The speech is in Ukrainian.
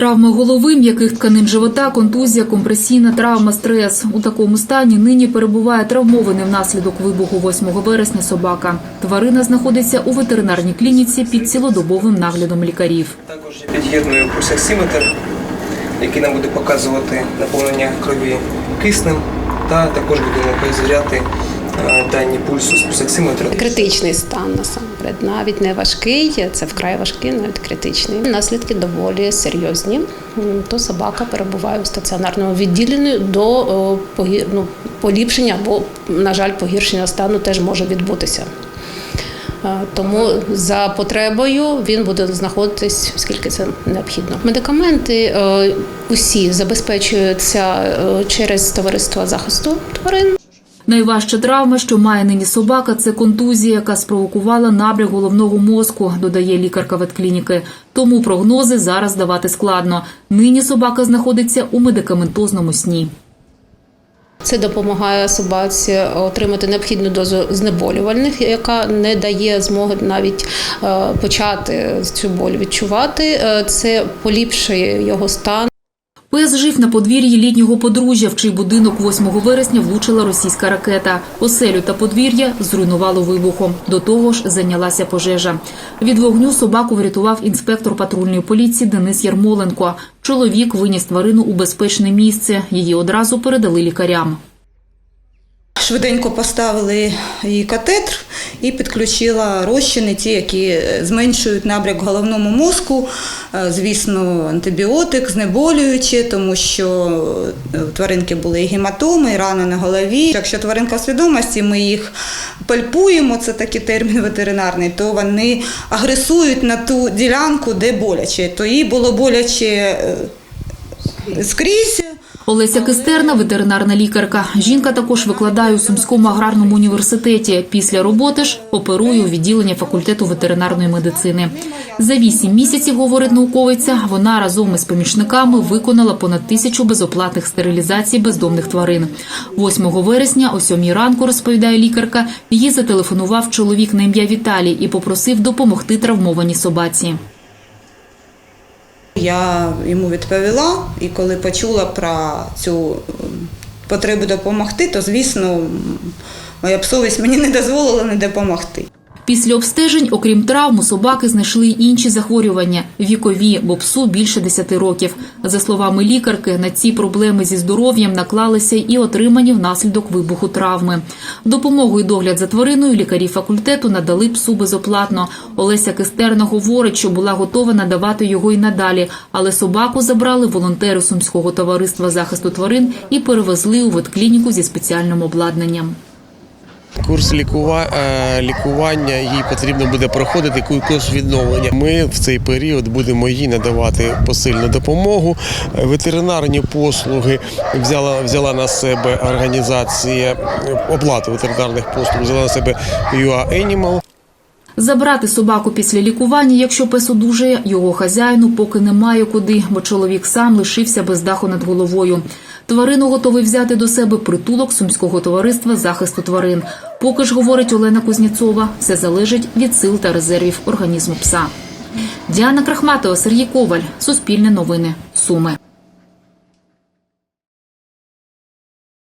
Травми голови, м'яких тканин живота, контузія, компресійна травма, стрес. У такому стані нині перебуває травмований внаслідок вибуху 8 вересня собака. Тварина знаходиться у ветеринарній клініці під цілодобовим наглядом лікарів. Також я під'єдную пульсоксиметр, який нам буде показувати наповнення крові киснем, та також будемо перевіряти е, дані пульсу з пульсоксиметра. Критичний стан насамперед, навіть не важкий, це вкрай важкий, навіть критичний. Наслідки доволі серйозні. То собака перебуває у стаціонарному відділенні до о, ну, поліпшення або, на жаль, погіршення стану теж може відбутися. Е, Тому за потребою він буде знаходитись, скільки це необхідно. Медикаменти е, усі забезпечуються е, через товариство захисту тварин. Найважча травма, що має нині собака, це контузія, яка спровокувала набряк головного мозку, додає лікарка ветклініки. Тому прогнози зараз давати складно. Нині собака знаходиться у медикаментозному сні. Це допомагає собаці отримати необхідну дозу знеболювальних, яка не дає змоги навіть е, почати цю боль відчувати. Е, Це поліпшує його стан. Пес жив на подвір'ї літнього подружжя, в чий будинок 8 вересня влучила російська ракета. Оселю та подвір'я зруйнувало вибухом. До того ж, зайнялася пожежа. Від вогню собаку врятував інспектор патрульної поліції Денис Ярмоленко. Чоловік виніс тварину у безпечне місце. Її одразу передали лікарям. Швиденько поставили їй катетр і підключила розчини, ті, які е, зменшують набряк головному мозку. Е, Звісно, антибіотик, знеболюючи, тому що е, у тваринки були і гематоми, і рани на голові. Якщо тваринка в свідомості, ми їх пальпуємо, це такий термін ветеринарний, то вони агресують на ту ділянку, де боляче. То їй було боляче е, скрізь. Олеся Кистерна, ветеринарна лікарка. Жінка також викладає у Сумському аграрному університеті. Після роботи ж оперує у відділенні факультету ветеринарної медицини. За вісім місяців, говорить науковиця, вона разом із помічниками виконала понад тисячу безоплатних стерилізацій бездомних тварин. 8 вересня о сьомій ранку, розповідає лікарка, їй зателефонував чоловік на ім'я Віталій і попросив допомогти травмованій собаці. Я йому відповіла, і коли почула про цю потребу допомогти, то звісно моя б совість мені не дозволила не допомогти. Після обстежень, окрім травм, у собаки знайшли й інші захворювання – вікові, бо псу більше 10 років. За словами лікарки, на ці проблеми зі здоров'ям наклалися і отримані внаслідок вибуху травми. Допомогу і догляд за твариною лікарі факультету надали псу безоплатно. Олеся Кистерна говорить, що була готова надавати його й надалі, але собаку забрали волонтери Сумського товариства захисту тварин і перевезли у ветклініку зі спеціальним обладнанням. Курс е, лікування їй потрібно буде проходити ку- курс відновлення. Ми в цей період будемо їй надавати посильну допомогу. Е, Ветеринарні послуги взяла, взяла на себе організація оплату ветеринарних послуг взяла на себе UA Animal. Забрати собаку після лікування, якщо пес одужає, його хазяїну поки немає куди, бо чоловік сам лишився без даху над головою. Тварину готовий взяти до себе притулок Сумського товариства захисту тварин. Поки ж, говорить Олена Кузніцова, все залежить від сил та резервів організму пса. Діана Крахматова, Сергій Коваль. Суспільне новини. Суми.